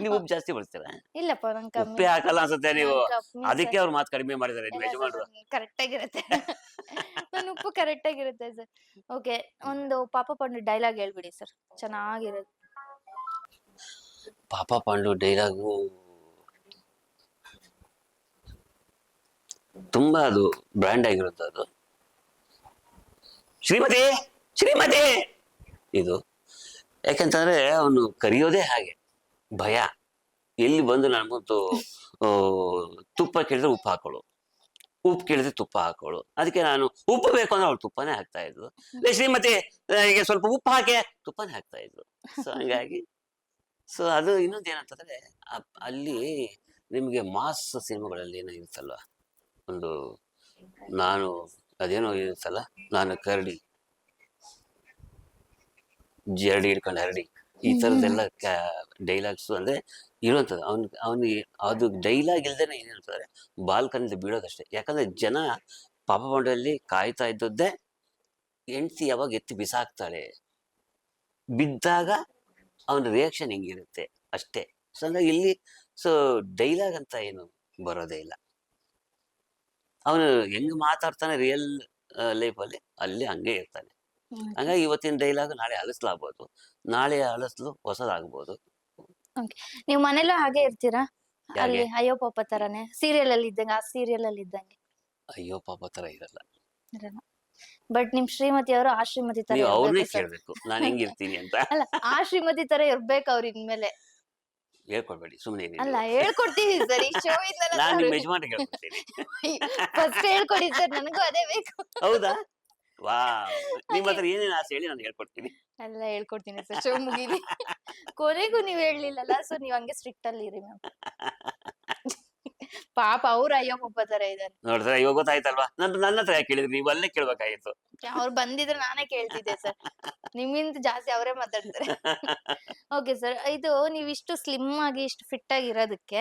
ನೀವು ಉಪ್ಪು ಜಾಸ್ತಿ ಬಳಸ್ತೀರ? ಇಲ್ಲಪ್ಪ ನಂಗೆ ಕಮ್ಮಿ. ಉಪ್ಪೇ ಹಾಕಲ್ಲ ಅನ್ಸುತ್ತೆ ನೀವು. ಅದಕ್ಕೆ ಅವ್ರು ಮಾತು ಕಡಿಮೆ ಮಾಡಿದ್ದಾರೆ ಯಜಮಾನ್ರು. ಕರೆಕ್ಟ್ ಆಗಿರುತ್ತೆ ನನ್ನ ಉಪ್ಪು ಕರೆಕ್ಟ್ ಆಗಿರುತ್ತೆ ಸರ್. ಓಕೆ ಒಂದು ಪಾಪ ಪಂಡು ಡೈಲಾಗ್ ಹೇಳ್ಬಿಡಿ ಸರ್. ಚೆನ್ನಾಗಿರುತ್ತೆ. ಪಾಪ ಪಾಂಡು ಡೈಲಾಗು ತುಂಬಾ ಅದು ಬ್ರ್ಯಾಂಡ್ ಆಗಿರುತ್ತೆ ಅದು. ಶ್ರೀಮತಿ ಶ್ರೀಮತಿ! ಇದು ಯಾಕಂತಂದ್ರೆ ಅವನು ಕರೆಯೋದೇ ಹಾಗೆ. ಭಯ. ಎಲ್ಲಿ ಬಂದು ನನಗೊಂದು ತುಪ್ಪ ಕೇಳಿದ್ರೆ ಉಪ್ಪು ಹಾಕೋಳು ಉಪ್ಪು ಕೇಳಿದ್ರೆ ತುಪ್ಪ ಹಾಕೋಳು ಅದಕ್ಕೆ ನಾನು ಉಪ್ಪು ಬೇಕು ಅಂದ್ರೆ ಅವಳು ತುಪ್ಪನೇ ಹಾಕ್ತಾ ಇದ್ರು ಶ್ರೀಮತಿ ನನಗೆ ಸ್ವಲ್ಪ ಉಪ್ಪು ಹಾಕೆ. ತುಪ್ಪನೇ ಹಾಕ್ತಾ ಇದ್ರು ಸೊ ಹಂಗಾಗಿ ಸೊ ಅದು ಇನ್ನೊಂದು ಏನಂತಂದ್ರೆ ಅಲ್ಲಿ ನಿಮಗೆ ಮಾಸ್ ಸಿನಿಮಾಗಳಲ್ಲಿ ಏನೋ ಇರುತ್ತಲ್ವ? ಒಂದು ನಾನು ಅದೇನೋ ಇರುತ್ತಲ್ಲ? ನಾನು ಕರಡಿ. ಜರಡಿ ಹಿಡ್ಕೊಂಡು ಹರಡಿ. ಈ ಥರದ್ದೆಲ್ಲ ಡೈಲಾಗ್ಸ್ ಅಂದ್ರೆ ಇರುವಂಥದ್ದು. ಅವ್ನ್ ಅವನಿಗೆ ಅದು ಡೈಲಾಗ್ ಇಲ್ದೇನೆ ಏನಿರ್ತದೆ ಬಾಲ್ಕನಿಂದ ಬೀಳೋದಷ್ಟೇ. ಯಾಕಂದ್ರೆ ಜನ ಪಾಪ ಬಂಡಲ್ಲಿ ಕಾಯ್ತಾ ಇದ್ದದ್ದೇ ಹೆಂಡ್ತಿ ಯಾವಾಗ ಎತ್ತಿ ಬಿಸಾಕ್ತಾಳೆ ಬಿದ್ದಾಗ ಅವನ ರಿಯಾಕ್ಷನ್ ಹಿಂಗಿರುತ್ತೆ ಅಷ್ಟೇ. ಸೊ ಅಂದ್ರೆ ಇಲ್ಲಿ ಸೊ ಡೈಲಾಗ್ ಅಂತ ಏನು ಬರೋದೇ ಇಲ್ಲ. ಅವನು ಹೆಂಗ್ ಮಾತಾಡ್ತಾನೆ ರಿಯಲ್ ಲೈಫಲ್ಲಿ ಅಲ್ಲಿ ಹಂಗೆ ಇರ್ತಾನೆ. ಹಂಗಾಗಿ ಇವತ್ತಿನ ಡೈಲಾಗ್ ನಾಳೆ ಅಳಿಸ್ಲಾಗ್ಬೋದು. ನಾಳೆ ಅಳಿಸ್ಲು ಹೊಸದಾಗ್ಬೋದು. ನೀವು ಮನೇಲೂ ಹಾಗೆ ಇರ್ತೀರಾ? ಅಲ್ಲಿ ಅಯ್ಯೋ ಪಾಪ ತರಾನೇ ಸೀರಿಯಲ್ ಅಲ್ಲಿ ಇದ್ದಂಗೆ ಆ ಸೀರಿಯಲ್ ಅಲ್ಲಿ ಇದ್ದಂಗೆ. ಅಯ್ಯೋ ಪಾಪ ತರ ಇರಲ್ಲ. ಇರಲ್ಲ. ಬಟ್ ನಿಮ್ ಶ್ರೀಮತಿ ಅವರು ಆ ಶ್ರೀಮತಿ ತರ ನೀವು ಅವ್ರನ್ನೇ. ಕೇಳ್ಬೇಕು. ನಾನು ಹೆಂಗಿರ್ತೀನಿ ಅಂತ. ಅಲ್ಲ ಆ ಶ್ರೀಮತಿ ತರ ಇರ್ಬೇಕು ಅವ್ರ ಇನ್ಮೇಲೆ. ಹೇಳ್ಕೊಡ್ಬೇಡಿ ಸುಮ್ಮನೆ ಅಲ್ಲ ಹೇಳ್ಕೊಡ್ತೀವಿ ಸರ್ ಈ ಶೋ ನಾನು ನಿಮ್ಮ ಯಜಮಾನಿಗೆ ಹೇಳ್ಕೊಡ್ತೀನಿ. ಫಸ್ಟ್ ಹೇಳ್ಕೊಡಿ ಸರ್ ನನಗೂ ಅದೇ ಬೇಕು. ಹೌದಾ? ವಾ ನಿಮ್ಮ ಹತ್ರ ಏನೇನು ಆಸೆ ಹೇಳಿ ನಾನು ಹೇಳ್ಕೊಡ್ತೀನಿ. ಎಲ್ಲ ಹೇಳ್ಕೊಡ್ತೀನಿ ಸರ್. ಶೋ ಮುಗಿದಿ ಕೊನೆಗೂ ನೀವ್ ಹೇಳಲಿಲ್ಲಲ್ಲ ಸೊ ನೀವ್ ಹಂಗೆ ಸ್ಟ್ರಿಕ್ಟ್ ಅಲ್ಲಿ ಇರಿ ಮ್ಯಾಮ್ ಪಾಪ ಅವ್ರ ಅಯ್ಯೋ ಒಬ್ಬ ತರ ಇದಾರೆ ನೋಡಿದ್ರೆ ಇವಾಗ ಗೊತ್ತಾಯ್ತಲ್ವಾ? ನನ್ನ ನನ್ನ ಹತ್ರ ಯಾಕೆ ಕೇಳಿದ್ರಿ ನೀವು ಅಲ್ಲೇ ಕೇಳ್ಬೇಕಾಗಿತ್ತು. ಅವ್ರು ಬಂದಿದ್ರೆ ನಾನೇ ಕೇಳ್ತಿದ್ದೆ ಸರ್. ನಿಮ್ಮಿಂದ ಜಾಸ್ತಿ ಅವರೇ ಮಾತಾಡ್ತಾರೆ. ಓಕೆ ಸರ್ ಇದು ನೀವು ಇಷ್ಟು ಸ್ಲಿಮ್ ಆಗಿ ಇಷ್ಟು ಫಿಟ್ ಆಗಿ ಇರೋದಕ್ಕೆ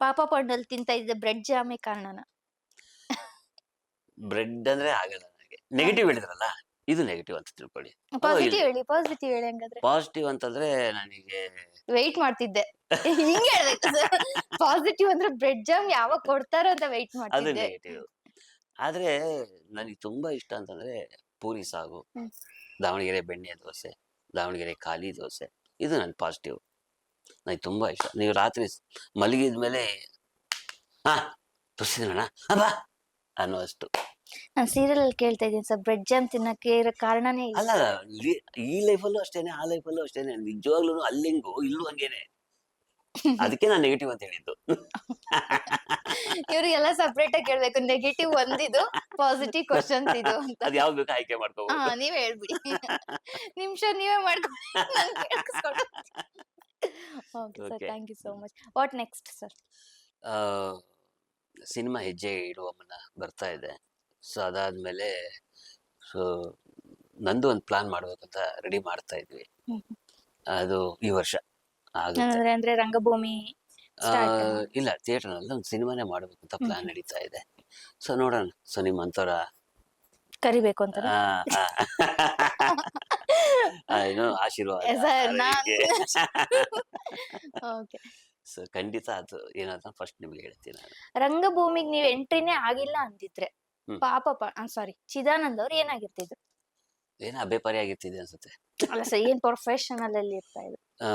ಪಾಪ ಪಂಡಲ್ ತಿಂತ ಇದ್ದ ಬ್ರೆಡ್ ಜಾಮೆ ಕಾರಣನ? ಬ್ರೆಡ್ ಅಂದ್ರೆ ಆಗಲ್ಲ. ನೆಗೆಟಿವ್ ಹೇಳಿದ್ರಲ್ಲ ಇದು ನೆಗೆಟಿವ್ ಅಂತ ತಿಳ್ಕೊಳ್ಳಿ. ಪಾಸಿಟಿವ್ ಹೇಳಿ ಪಾಸಿಟಿವ್ ಹೇಳಿ ಹಂಗಾದ್ರೆ. ಪಾಸಿಟಿವ್ ಅಂತಂದ್ರೆ ನನಗೆ ವೆಯ್ಟ್ ಮಾಡ್ತಿದ್ದೆ. ಹಿಂಗ್ ಹೇಳ್ಬೇಕು ಪಾಸಿಟಿವ್ ಅಂದ್ರೆ ಬ್ರೆಡ್ ಜಾಮ್ ಯಾವಾಗ ಕೊಡ್ತಾರೋ ಅಂತ ವೆಯ್ಟ್ ಅದು ಮಾಡ್ತಿದ್ದೆ. ನೆಗೆಟಿವ್ ಆದ್ರೆ ನನಗೆ ತುಂಬಾ ಇಷ್ಟ ಅಂತಂದ್ರೆ ಪೂರಿ ಸಾಗು ಹ್ಮ್. ದಾವಣಗೆರೆ ಬೆಣ್ಣೆ ದೋಸೆ ದಾವಣಗೆರೆ ಖಾಲಿ ದೋಸೆ ಇದು ನನ್ನ ಪಾಸಿಟಿವ್ ನನಗೆ ತುಂಬಾ ಇಷ್ಟ. ನೀವು ರಾತ್ರಿ ಮಲಗಿದ್ಮೇಲೆ ಮಲಗಿದ ಮೇಲೆ ಹಾ ಅಬ್ಬಾ ಅನ್ನೋಷ್ಟು ನಾನು ಸೀರಿಯಲ್ ಅಲ್ಲಿ ಕೇಳ್ತಾ ಇದ್ದೀನಿ ಸರ್ ಬ್ರೆಡ್ ಜಾಮ್ ತಿನ್ನಕ್ಕೆ ಇರೋ ಕಾರಣನೇ. ಅಲ್ಲ ಈ ಲೈಫಲ್ಲೂ ಅಷ್ಟೇನೆ ಆ ಲೈಫಲ್ಲೂ ಅಷ್ಟೇನೆ ನಿಜವಾಗ್ಲೂ ಅಲ್ಲಿಂಗು ಇಲ್ಲೂ ಹಂಗೇನೆ. ಅದಕ್ಕೆ ನಾನು ನೆಗೆಟಿವ್ ಅಂತ ಹೇಳಿದ್ದು. ಇವರಿಗೆಲ್ಲ ಸಪ್ರೇಟ್ ಆಗಿ ಕೇಳ್ಬೇಕು ನೆಗೆಟಿವ್ ಒಂದಿದು ಪಾಸಿಟಿವ್ ಕ್ವಶನ್ಸ್ ಇದು ಅಂತ. ಅದ್ ಯಾವ್ದು ಬೇಕು ಆಯ್ಕೆ ಹಾ ಮಾಡ್ಕೋಬಹುದು ನೀವೇ ಹೇಳ್ಬಿಡಿ. ನಿಮಿಷ ನೀವೇ ಮಾಡ್ಕೊಂಡು okay sir Okay. Thank you so much what next sir ಆ ಸಿನಿಮಾ ಹೆಜ್ಜೆ ಇಡುವ ಮುನ್ನ ಬರ್ತಾ ಇದೆ. ಸೊ ಅದಾದ್ಮೇಲೆ ಸೊ ನಂದು ಒಂದು ಪ್ಲಾನ್ ಮಾಡ್ಬೇಕಂತ ರೆಡಿ ಮಾಡ್ತಾ ಇದ್ವಿ. ಅದು ಈ ವರ್ಷ ಆಗುತ್ತೆ. ಅಂದ್ರೆ ರಂಗಭೂಮಿ ಇಲ್ಲ ಥಿಯೇಟರ್ನಲ್ಲಿ ಒಂದು ಸಿನಿಮಾನೇ ಮಾಡ್ಬೇಕಂತ ಪ್ಲಾನ್. ನಡೀತಾ ಇದೆ. ಸೊ ನೋಡೋಣ. ಸೊ ನಿಮ್ಮಂಥವ್ರ ಕರಿಬೇಕು ಅಂತ ಏನು ಆಶೀರ್ವಾದ. ಸೊ ಖಂಡಿತ ಅದು ಏನಂತ ಫಸ್ಟ್ ನಿಮ್ಗೆ ಹೇಳ್ತೀನಿ ನಾನು. ರಂಗಭೂಮಿಗೆ ನೀವು ಎಂಟ್ರಿನೇ ಆಗಿಲ್ಲ ಅಂತಿದ್ರೆ ಹ್ಮ್. ಪಾಪ ಸಾರಿ ಚಿದಾನಂದ್ ಅವ್ರು ಏನಾಗಿರ್ತಿದ್ರು? ಏನೋ ಅಭ್ಯಪರಿ ಆಗಿರ್ತಿದೆ ಅನ್ಸುತ್ತೆ? ಅಲ್ಲ ಸರ್ ಏನ್ ಪ್ರೊಫೆಷನಲ್ ಅಲ್ಲಿ ಇರ್ತಾ ಇದ್ರು? ಆ,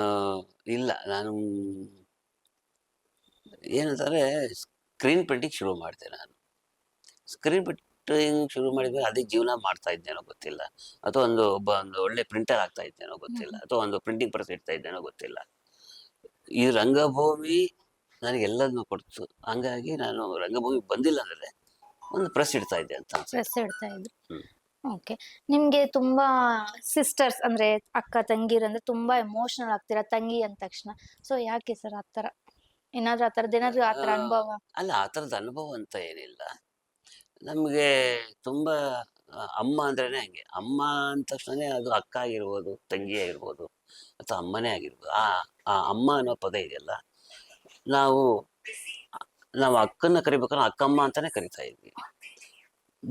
ಇಲ್ಲ ನಾನು ಏನಂತಂದ್ರೆ ಸ್ಕ್ರೀನ್ ಪ್ರಿಂಟಿಂಗ್ ಶುರು ಮಾಡಿದೆ ನಾನು. ಸ್ಕ್ರೀನ್ ಪ್ರಿಂಟಿಂಗ್ ಶುರು ಮಾಡಿದ್ರೆ ಅದೇ ಜೀವನ ಮಾಡ್ತಾ ಇದ್ದೇನೋ ಗೊತ್ತಿಲ್ಲ. ಅಥವಾ ಒಂದು ಒಬ್ಬ ಒಂದು ಒಳ್ಳೆ ಪ್ರಿಂಟರ್ ಆಗ್ತಾ ಇದ್ದೇನೋ ಗೊತ್ತಿಲ್ಲ. ಅಥವಾ ಒಂದು ಪ್ರಿಂಟಿಂಗ್ ಪ್ರೆಸ್ ಇಡ್ತಾ ಇದ್ದೇನೋ ಗೊತ್ತಿಲ್ಲ. ಈ ರಂಗಭೂಮಿ ನನಗೆ ಎಲ್ಲದನ್ನು ಕೊಡ್ತು. ಹಂಗಾಗಿ ನಾನು ರಂಗಭೂಮಿ ಬಂದಿಲ್ಲ ಅಂದ್ರೆ ಒಂದು ಪ್ರೆಸ್ ಇಡ್ತಾ ಇದ್ದೆ ಅಂತ ಪ್ರೆಸ್ ಇಡ್ತಾ ಇದ್ರು. ಓಕೆ ನಿಮ್ಗೆ ತುಂಬಾ ಸಿಸ್ಟರ್ಸ್ ಅಂದ್ರೆ ಅಕ್ಕ ತಂಗಿರ್ ಅಂದ್ರೆ ತುಂಬಾ ಎಮೋಷನಲ್ ಆಗ್ತೀರಾ? ತಂಗಿ ಅಂದ ತಕ್ಷಣ. ಸೊ ಯಾಕೆ ಸರ್ ಆತರ ಏನಾದ್ರೂ ಆ ಏನಾದ್ರೂ ಆತರ ಆ, ಅನುಭವ? ಅಲ್ಲ ಆ ಥರದ ಅನುಭವ ಅಂತ ಏನಿಲ್ಲ. ನಮಗೆ ತುಂಬ ಅಮ್ಮ ಅಂದ್ರೇನೆ ಹಂಗೆ. ಅಮ್ಮ ಅಂದ ತಕ್ಷಣನೇ ಅದು ಅಕ್ಕ ಆಗಿರ್ಬೋದು ತಂಗಿ ಆಗಿರ್ಬೋದು. ಅಥವಾ ಅಮ್ಮನೇ ಆಗಿರ್ಬೋದು. ಆ ಆ ಅಮ್ಮ ಅನ್ನೋ ಪದ ಇದೆಯಲ್ಲ? ನಾವು ನಾವು ಅಕ್ಕನ್ನ ಕರಿಬೇಕಂದ್ರೆ ಅಕ್ಕಮ್ಮ ಅಂತಾನೆ ಕರಿತಾ ಇದ್ವಿ.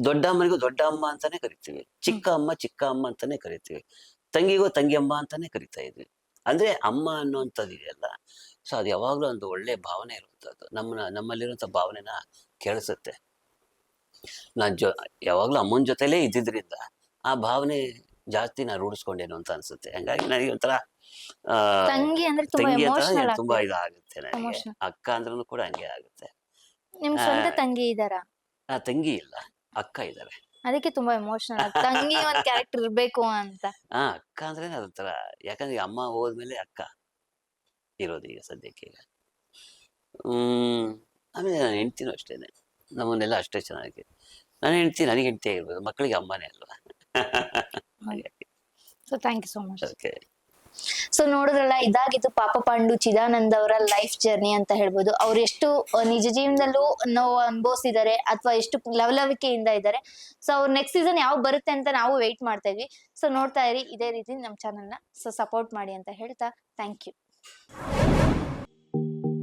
ದೊಡ್ಡ ಅಮ್ಮನಿಗೂ ದೊಡ್ಡ ಅಮ್ಮ ಅಂತಾನೆ ಕರಿತೀವಿ. ಚಿಕ್ಕ ಅಮ್ಮ ಚಿಕ್ಕ ಅಮ್ಮ ಅಂತಾನೆ ಕರಿತೀವಿ. ತಂಗಿಗೂ ತಂಗಿ ಅಮ್ಮ ಅಂತಾನೆ ಕರಿತಾ ಇದ್ವಿ. ಅಂದ್ರೆ ಅಮ್ಮ ಅನ್ನೋಂಥದ್ದು ಇದೆಯಲ್ಲ? ಸೊ ಅದು ಯಾವಾಗಲೂ ಒಂದು ಒಳ್ಳೆ ಭಾವನೆ ಇರುವಂಥದ್ದು. ನಮ್ಮನ್ನ ನಮ್ಮಲ್ಲಿರುವಂಥ ಭಾವನೆನ ಕೇಳಿಸುತ್ತೆ. ನಾನು ಜೊ ಯಾವಾಗಲೂ ಅಮ್ಮನ ಜೊತೆಲೇ ಇದ್ದಿದ್ರಿಂದ ಆ ಭಾವನೆ ಜಾಸ್ತಿ ನಾನು ರೂಢಿಸ್ಕೊಂಡೇನು ಅಂತ ಅನ್ಸುತ್ತೆ. ಹಂಗಾಗಿ ನನಗೆ ಒಂಥರ ತಂಗಿ ಅಂದ್ರೆ ತುಂಬಾ ತಂಗಿ ಅಂತ ತುಂಬಾ ಇದಾಗುತ್ತೆ ನನಗೆ. Emotional. ಅಕ್ಕ ಅಂದ್ರೂ ಕೂಡ ಹಂಗೆ ಆಗುತ್ತೆ. ನಿಮ್ ಸ್ವಂತ ಆ, ತಂಗಿ ಇದಾರ ಆ ತಂಗಿ ಇಲ್ಲ. ಅಕ್ಕ ಇದ್ದಾರೆ ಅದಕ್ಕೆ ತುಂಬಾ ಎಮೋಷನಲ್ ತಂಗಿ ಒಂದ್ ಕ್ಯಾರೆಕ್ಟರ್ ಇರ್ಬೇಕು ಅಂತ. ಆ ಅಕ್ಕ ಅಂದ್ರೆ ಅದೊಂಥರ ಯಾಕಂದ್ರೆ ಅಮ್ಮ ಹೋದ್ಮೇಲೆ ಅಕ್ಕ ಇರೋದು ಈಗ ಸದ್ಯಕ್ಕೆ ಈಗ. ಹ್ಮ್ ಆಮೇಲೆ ನನ್ನ ಹೆಂಡ್ತಿನೂ ಅಷ್ಟೇನೆ. ನಮ್ಮನ್ನೆಲ್ಲ ಅಷ್ಟೇ ಚೆನ್ನಾಗಿ ನಾನು ಹೆಂಡ್ತೀನಿ ನನಗೆ ಹೆಂಡ್ತಿ ಆಗಿರ್ಬೋದು ಮಕ್ಕಳಿಗೆ ಅಮ್ಮನೇ ಅಲ್ವಾ? So thank you so much okay so ನೋಡಿದ್ರಲ್ಲ ಇದಾಗಿತ್ತು ಪಾಪ ಪಾಂಡು ಚಿದಾನಂದ್ ಅವರ ಲೈಫ್ ಜರ್ನಿ ಅಂತ ಹೇಳ್ಬೋದು. ಅವ್ರು ಎಷ್ಟು ನಿಜ ಜೀವನದಲ್ಲೂ ನೋವು ಅನುಭವಿಸಿದ್ದಾರೆ ಅಥವಾ ಎಷ್ಟು ಲವಲವಿಕೆಯಿಂದ ಇದ್ದಾರೆ ಸೊ ಅವ್ರ ನೆಕ್ಸ್ಟ್ ಸೀಸನ್ ಯಾವ ಬರುತ್ತೆ ಅಂತ ನಾವು ವೆಯ್ಟ್ ಮಾಡ್ತಾ ಇದ್ವಿ. ಸೊ ನೋಡ್ತಾ ಇರಿ ಇದೇ ರೀತಿ ನಮ್ಮ ಚಾನಲ್ನ ಸೊ ಸಪೋರ್ಟ್ ಮಾಡಿ ಅಂತ ಹೇಳ್ತಾ ಥ್ಯಾಂಕ್ ಯು